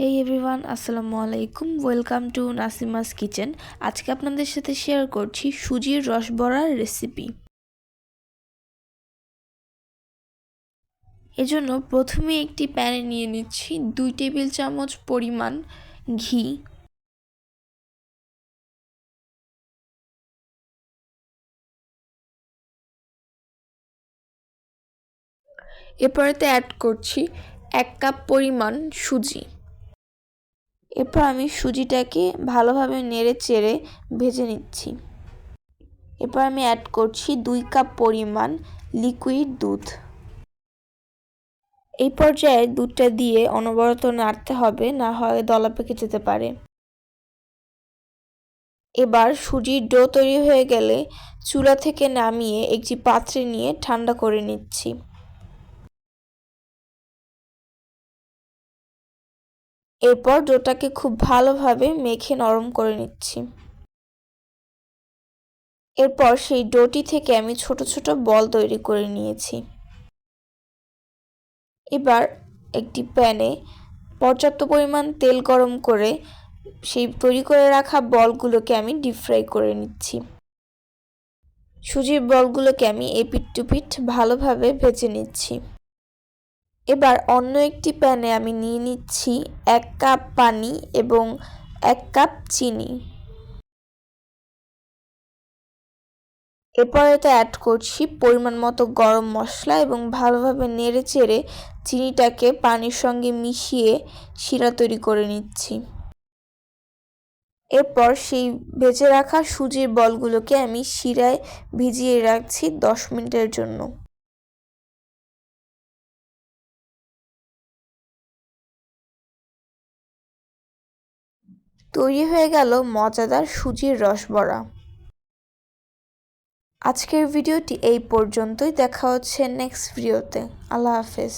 হেই everyone আসসালামু আলাইকুম। Welcome to Nasima's kitchen আজকে আপনাদের সাথে শেয়ার করছি সুজির রসবড়ার রেসিপি এজন্য প্রথমে একটি প্যানে নিয়ে নিচ্ছি দুই টেবিল চামচ পরিমাণ ঘি। এরপরেতে অ্যাড করছি এক কাপ পরিমাণ সুজি। এরপর আমি সুজিটাকে ভালোভাবে নেড়ে চেড়ে ভেজে নিচ্ছি। এরপর আমি অ্যাড করছি দুই কাপ পরিমাণ লিকুইড দুধ। এই পর্যায়ে দুধটা দিয়ে অনবরত নাড়তে হবে, না হয় দলা পেকে যেতে পারে। এবার সুজির ডো তৈরি হয়ে গেলে চুলা থেকে নামিয়ে একটি পাত্রে নিয়ে ঠান্ডা করে নিচ্ছি। এরপর ডোটাকে খুব ভালোভাবে মেখে নরম করে নিচ্ছি। এরপর সেই ডোটি থেকে আমি ছোট ছোট বল তৈরি করে নিয়েছি। এবার একটি প্যানে পর্যাপ্ত পরিমাণ তেল গরম করে সেই তৈরি করে রাখা বলগুলোকে আমি ডিপ ফ্রাই করে নিচ্ছি। সুজির বলগুলোকে আমি এপিট টুপিট ভালোভাবে ভেজে নিচ্ছি। এবার অন্য একটি প্যানে আমি নিয়ে নিচ্ছি এক কাপ পানি এবং এক কাপ চিনি। এরপর এতে অ্যাড করছি পরিমাণ মতো গরম মশলা এবং ভালোভাবে নেড়ে চেড়ে চিনিটাকে পানির সঙ্গে মিশিয়ে শিরা তৈরি করে নিচ্ছি। এরপর সেই ভেজে রাখা সুজির বলগুলোকে আমি শিরায় ভিজিয়ে রাখছি দশ মিনিটের জন্য। তৈরি হয়ে গেল মজাদার সুজির রসবড়া আজকের ভিডিওটি এই পর্যন্তই। দেখা হচ্ছে নেক্সট ভিডিওতে আল্লাহ হাফেজ।